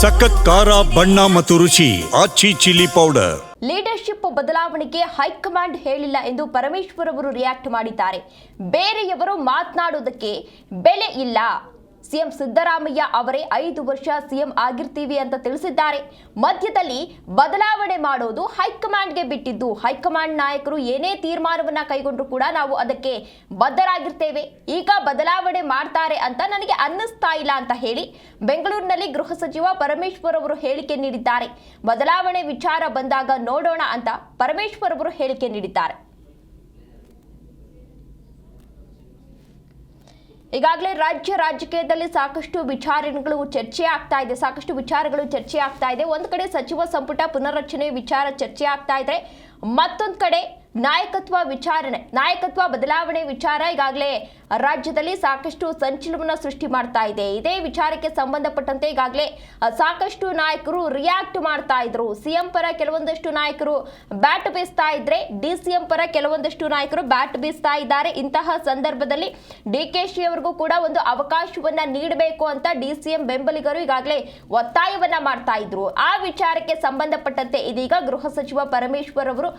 ಸಖತ್ ಖಾರ, ಬಣ್ಣ ಮತ್ತು ರುಚಿ, ಆಚಿ ಚಿಲ್ಲಿ ಪೌಡರ್. ಲೀಡರ್ಶಿಪ್ ಬದಲಾವಣೆಗೆ ಹೈಕಮಾಂಡ್ ಹೇಳಿಲ್ಲ ಎಂದು ಪರಮೇಶ್ವರ್ ಅವರು ರಿಯಾಕ್ಟ್ ಮಾಡಿದ್ದಾರೆ. ಬೇರೆಯವರು ಮಾತನಾಡುವುದಕ್ಕೆ ಬೆಲೆ ಇಲ್ಲ. ಸಿಎಂ ಸಿದ್ದರಾಮಯ್ಯ ಅವರೇ ಐದು ವರ್ಷ ಸಿಎಂ ಆಗಿರ್ತೀವಿ ಅಂತ ತಿಳಿಸಿದ್ದಾರೆ. ಮಧ್ಯದಲ್ಲಿ ಬದಲಾವಣೆ ಮಾಡೋದು ಹೈಕಮಾಂಡ್ಗೆ ಬಿಟ್ಟಿದ್ದು. ಹೈಕಮಾಂಡ್ ನಾಯಕರು ಏನೇ ತೀರ್ಮಾನವನ್ನ ಕೈಗೊಂಡ್ರು ಕೂಡ ನಾವು ಅದಕ್ಕೆ ಬದ್ಧರಾಗಿರ್ತೇವೆ. ಈಗ ಬದಲಾವಣೆ ಮಾಡ್ತಾರೆ ಅಂತ ನನಗೆ ಅನ್ನಿಸ್ತಾ ಇಲ್ಲ ಅಂತ ಹೇಳಿ ಬೆಂಗಳೂರಿನಲ್ಲಿ ಗೃಹ ಸಚಿವ ಪರಮೇಶ್ವರ್ ಅವರು ಹೇಳಿಕೆ ನೀಡಿದ್ದಾರೆ. ಬದಲಾವಣೆ ವಿಚಾರ ಬಂದಾಗ ನೋಡೋಣ ಅಂತ ಪರಮೇಶ್ವರ್ ಅವರು ಹೇಳಿಕೆ ನೀಡಿದ್ದಾರೆ. ಈಗಾಗಲೇ ರಾಜ್ಯ ರಾಜಕೀಯದಲ್ಲಿ ಸಾಕಷ್ಟು ವಿಚಾರಗಳು ಚರ್ಚೆ ಆಗ್ತಾ ಇದೆ, ಸಾಕಷ್ಟು ವಿಚಾರಗಳು ಚರ್ಚೆ ಆಗ್ತಾ ಇದೆ. ಒಂದು ಕಡೆ ಸಚಿವ ಸಂಪುಟ ಪುನರ್ರಚನೆ ವಿಚಾರ ಚರ್ಚೆ ಆಗ್ತಾ ಇದೆ, ಮತ್ತೊಂದು ಕಡೆ ನಾಯಕತ್ವ ವಿಚಾರಣೆ, ನಾಯಕತ್ವ ಬದಲಾವಣೆ ವಿಚಾರ ಈಗಾಗಲೇ ರಾಜ್ಯದಲ್ಲಿ ಸಾಕಷ್ಟು ಸಂಚಲನ ಸೃಷ್ಟಿ ಮಾಡ್ತಾ ಇದೆ. ಇದೇ ವಿಚಾರಕ್ಕೆ ಸಂಬಂಧಪಟ್ಟಂತೆ ಈಗಾಗಲೇ ಸಾಕಷ್ಟು ನಾಯಕರು ರಿಯಾಕ್ಟ್ ಮಾಡ್ತಾ ಇದ್ರು. ಸಿಎಂ ಪರ ಕೆಲವೊಂದಷ್ಟು ನಾಯಕರು ಬ್ಯಾಟ್ ಬೀಸ್ತಾ ಇದ್ರೆ, ಡಿ ಸಿಎಂ ಪರ ಕೆಲವೊಂದಷ್ಟು ನಾಯಕರು ಬ್ಯಾಟ್ ಬೀಸ್ತಾ ಇದ್ದಾರೆ. ಇಂತಹ ಸಂದರ್ಭದಲ್ಲಿ ಡಿ ಕೆ ಶಿ ಅವರಿಗೂ ಕೂಡ ಒಂದು ಅವಕಾಶವನ್ನ ನೀಡಬೇಕು ಅಂತ ಡಿ ಸಿಎಂ ಬೆಂಬಲಿಗರು ಈಗಾಗಲೇ ಒತ್ತಾಯವನ್ನ ಮಾಡ್ತಾ ಇದ್ರು. ಆ ವಿಚಾರಕ್ಕೆ ಸಂಬಂಧಪಟ್ಟಂತೆ ಇದೀಗ ಗೃಹ ಸಚಿವ ಪರಮೇಶ್ವರ್ ಅವರು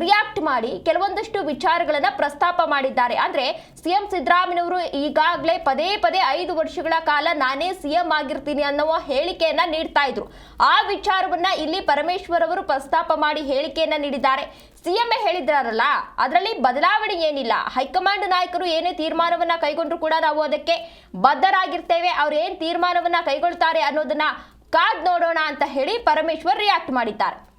ರಿಯಾಕ್ಟ್ ಮಾಡಿ ಕೆಲವೊಂದಷ್ಟು ವಿಚಾರಗಳನ್ನ ಪ್ರಸ್ತಾಪ ಮಾಡಿದ್ದಾರೆ. ಅಂದ್ರೆ ಸಿಎಂ ಸಿದ್ದರಾಮಯ್ಯವರು ಈಗಾಗಲೇ ಪದೇ ಪದೇ ಐದು ವರ್ಷಗಳ ಕಾಲ ನಾನೇ ಸಿಎಂ ಆಗಿರ್ತೀನಿ ಅನ್ನುವ ಹೇಳಿಕೆಯನ್ನ ನೀಡ್ತಾ ಇದ್ರು. ಆ ವಿಚಾರವನ್ನ ಇಲ್ಲಿ ಪರಮೇಶ್ವರ್ ಅವರು ಪ್ರಸ್ತಾಪ ಮಾಡಿ ಹೇಳಿಕೆಯನ್ನ ನೀಡಿದ್ದಾರೆ. ಸಿಎಂ ಹೇಳಿದ್ರಲ್ಲ ಅದರಲ್ಲಿ ಬದಲಾವಣೆ ಏನಿಲ್ಲ. ಹೈಕಮಾಂಡ್ ನಾಯಕರು ಏನೇ ತೀರ್ಮಾನವನ್ನ ಕೈಗೊಂಡ್ರು ಕೂಡ ನಾವು ಅದಕ್ಕೆ ಬದ್ಧರಾಗಿರ್ತೇವೆ. ಅವ್ರು ಏನ್ ತೀರ್ಮಾನವನ್ನ ಕೈಗೊಳ್ತಾರೆ ಅನ್ನೋದನ್ನ ಕಾದ್ ನೋಡೋಣ ಅಂತ ಹೇಳಿ ಪರಮೇಶ್ವರ್ ರಿಯಾಕ್ಟ್ ಮಾಡಿದ್ದಾರೆ.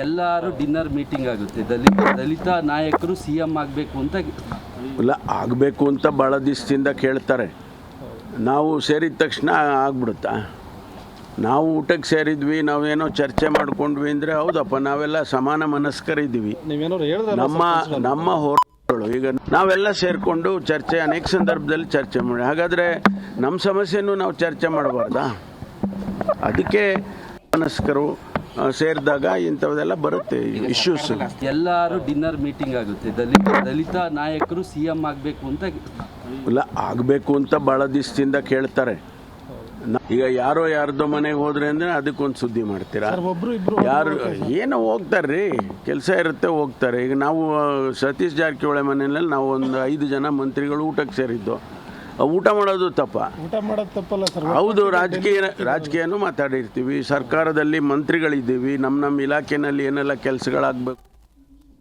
ಎಲ್ಲರೂ ಡಿನ್ನರ್ ಮೀಟಿಂಗ್ ಆಗುತ್ತೆ. ದಲಿತ ದಲಿತ ನಾಯಕರು ಸಿ ಎಂ ಆಗಬೇಕು ಅಂತ ಇಲ್ಲ ಆಗಬೇಕು ಅಂತ ಭಾಳ ದಿವಸದಿಂದ ಕೇಳ್ತಾರೆ. ನಾವು ಸೇರಿದ ತಕ್ಷಣ ಆಗ್ಬಿಡುತ್ತಾ? ನಾವು ಊಟಕ್ಕೆ ಸೇರಿದ್ವಿ ನಾವೇನೋ ಚರ್ಚೆ ಮಾಡ್ಕೊಂಡ್ವಿ ಅಂದರೆ ಹೌದಪ್ಪ ನಾವೆಲ್ಲ ಸಮಾನ ಮನಸ್ಕರಿದ್ದೀವಿ. ನಮ್ಮ ನಮ್ಮ ಹೋರಾಟಗಳು ಈಗ ನಾವೆಲ್ಲ ಸೇರಿಕೊಂಡು ಚರ್ಚೆ ಅನೇಕ ಸಂದರ್ಭದಲ್ಲಿ ಚರ್ಚೆ ಮಾಡಿ ಹಾಗಾದರೆ ನಮ್ಮ ಸಮಸ್ಯೆನೂ ನಾವು ಚರ್ಚೆ ಮಾಡಬಾರ್ದಾ? ಅದಕ್ಕೆ ಮನಸ್ಕರು ಸೇರಿದಾಗ ಇಂಥವೆಲ್ಲ ಬರುತ್ತೆ ಇಶ್ಯೂಸ್ ಎಲ್ಲರೂ ಡಿನ್ನರ್ ಮೀಟಿಂಗ್ ಆಗುತ್ತೆ. ದಲಿತ ದಲಿತ ನಾಯಕರು ಸಿ ಎಂ ಆಗಬೇಕು ಅಂತ ಇಲ್ಲ ಆಗಬೇಕು ಅಂತ ಭಾಳ ದಿವಸದಿಂದ ಕೇಳ್ತಾರೆ. ನ- ಈಗ ಯಾರೋ ಯಾರ್ದೋ ಮನೆಗೆ ಹೋದ್ರೆ ಅಂದ್ರೆ ಅದಕ್ಕೊಂದು ಸುದ್ದಿ ಮಾಡ್ತೀರಾ? ಒಬ್ರು ಇಬ್ರು ಯಾರು ಏನೋ ಹೋಗ್ತಾರ್ರಿ? ಕೆಲಸ ಇರುತ್ತೆ ಹೋಗ್ತಾರೆ. ಈಗ ನಾವು ಸತೀಶ್ ಜಾರಕಿಹೊಳಿ ಮನೆಯಲ್ಲಿ ನಾವು ಒಂದು ಐದು ಜನ ಮಂತ್ರಿಗಳು ಊಟಕ್ಕೆ ಸೇರಿದ್ದು. ಊಟ ಮಾಡೋದು ತಪ್ಪ. ಊಟ ಮಾಡೋದು ತಪ್ಪಲ್ಲ ಸರ್. ಹೌದು ರಾಜಕೀಯ ರಾಜಕೀಯನೂ ಮಾತಾಡಿರ್ತೀವಿ. ಸರ್ಕಾರದಲ್ಲಿ ಮಂತ್ರಿಗಳಿದ್ದೀವಿ. ನಮ್ಮ ನಮ್ಮ ಇಲಾಖೆನಲ್ಲಿ ಏನೆಲ್ಲ ಕೆಲಸಗಳಾಗಬೇಕು.